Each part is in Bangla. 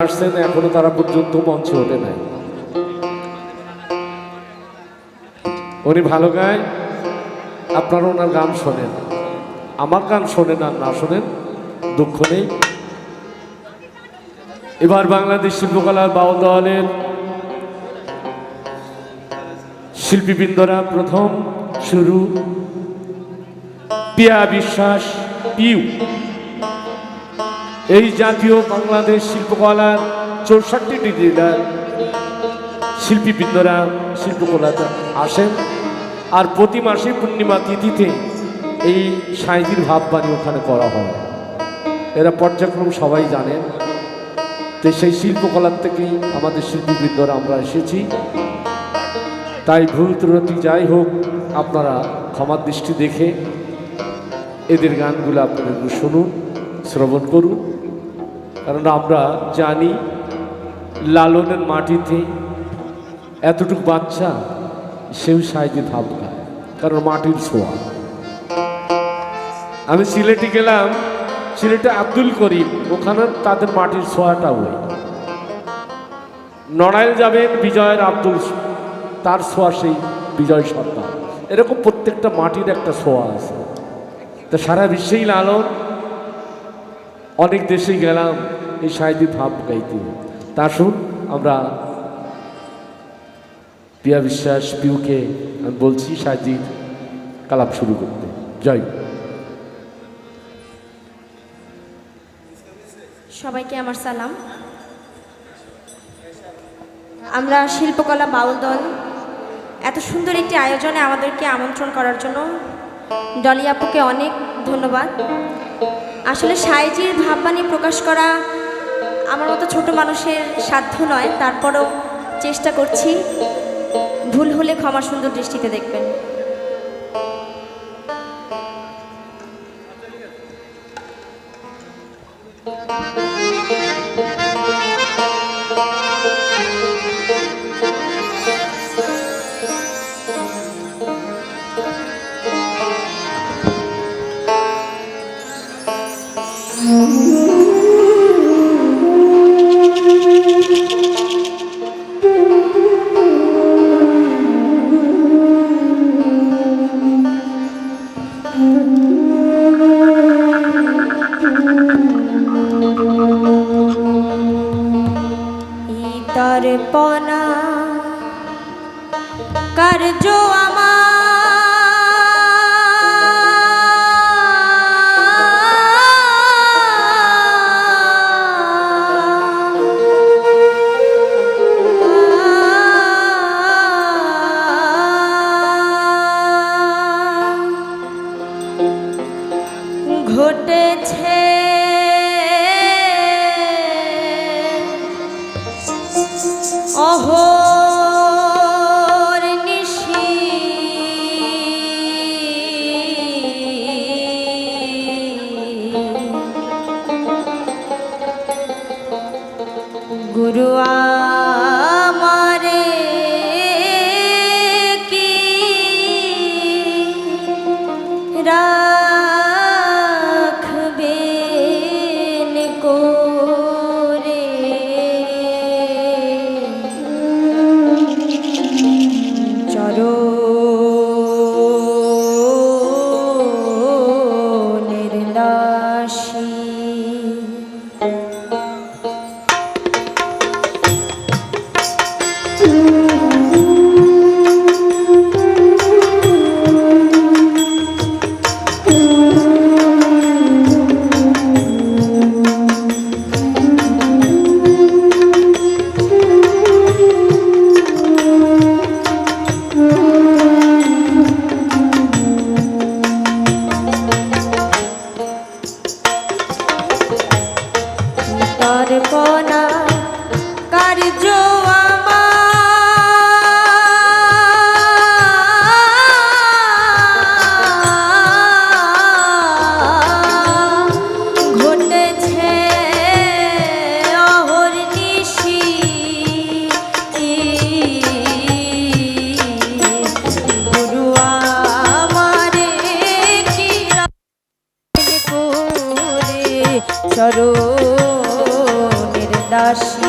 আসছেন, এখনও তারা পর্যন্ত মঞ্চে ওঠে নাই। উনি ভালো গায়, আপনারা ওনার গান শোনেন। আমার গান শোনেন আর না শোনেন, দুঃখ নেই। এবার বাংলাদেশ শিল্পকলার বাউল দলের শিল্পীবৃন্দরা প্রথম শুরু। পিয়া বিশ্বাস, পিউ। এই জাতীয় বাংলাদেশ শিল্পকলার চৌষট্টিটি জেলার শিল্পীবৃন্দরা শিল্পকলাতে আসেন। আর প্রতি মাসে পূর্ণিমা তিথিতে এই সাঁইজির ভাববাণী ওখানে করা হয়। এরা পর্যায়ক্রম সবাই জানেন তো সেই শিল্পকলার থেকেই আমাদের শিল্পীবৃন্দরা আমরা এসেছি। তাই ভুল ত্রুটি যাই হোক, আপনারা ক্ষমার দৃষ্টি দেখে এদের গানগুলো একটু শুনুন, শ্রবণ করুন। কারণ আমরা জানি লালনের মাটিতে এতটুকু বাচ্চা সেও সাইজে ধাপ খায়, কারণ মাটির ছোঁয়া। আমি সিলেটে গেলাম, সিলেটে আব্দুল করিম, ওখানে তাদের মাটির ছোঁয়াটা ওই। নড়াইল যাবেন বিজয়ের আব্দুল, তার ছোঁয়া সেই বিজয় সরকার। এরকম প্রত্যেকটা মাটির একটা ছোঁয়া আছে। তা সারা বিশ্বেই লালন, অনেক দেশেই গেলাম। এই সাহিত্য ভাব গাইতে। তা শুন, আমরা পিয়া বিশ্বাস পিউকে আমি বলছি সাহিত্যিক কালাপ শুরু করতে। জয়। সবাইকে আমার সালাম। আমরা শিল্পকলা বাউল দল, এত সুন্দর একটি আয়োজনে আমাদেরকে আমন্ত্রণ করার জন্য ডলি আপুকে অনেক ধন্যবাদ। আসলে সাইজির ভাববাণী প্রকাশ করা আমার মতো ছোট মানুষের সাধ্য নয়, তারপরও চেষ্টা করছি। ভুল হলে ক্ষমা সুন্দর দৃষ্টিতে দেখবেন। Bon গুরু আমারে কি? রাখবেন করে? চরণের দাসী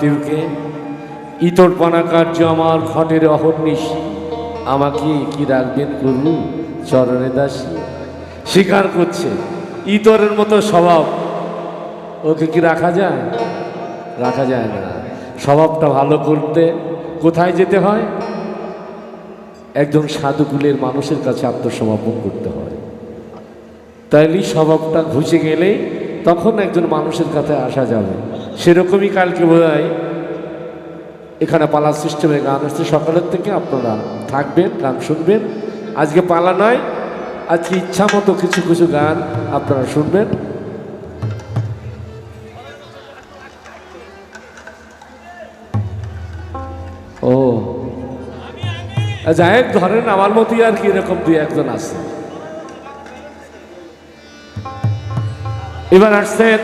তিউকে ইতর পানা কার্য আমার ঘটের অহর্নিশ। আমাকে কি রাখবেন গুরু চরণে দাসী। স্বীকার করছে, ইতরের মতো স্বভাব। ওকে কি রাখা যায়? রাখা যায় না। স্বভাবটা ভালো করতে কোথায় যেতে হয়? একজন সাধুকুলের মানুষের কাছে আত্মসমর্পণ করতে হয়। তাইলেই স্বভাবটা ঘুষে গেলেই তখন একজন মানুষের কাছে আসা যাবে। সেরকমই কালকে বোধ এখানে পালা সিস্টেমে গান আসছে সকালের থেকে আপনারা থাকবেন, গান শুনবেন। আজকে পালা নয়, আজকে ইচ্ছা মতো কিছু কিছু গান আপনারা শুনবেন। ও। যাই ধরেন আমার মতোই আর কি এরকম দুই একজন আছে। এবার আসছেন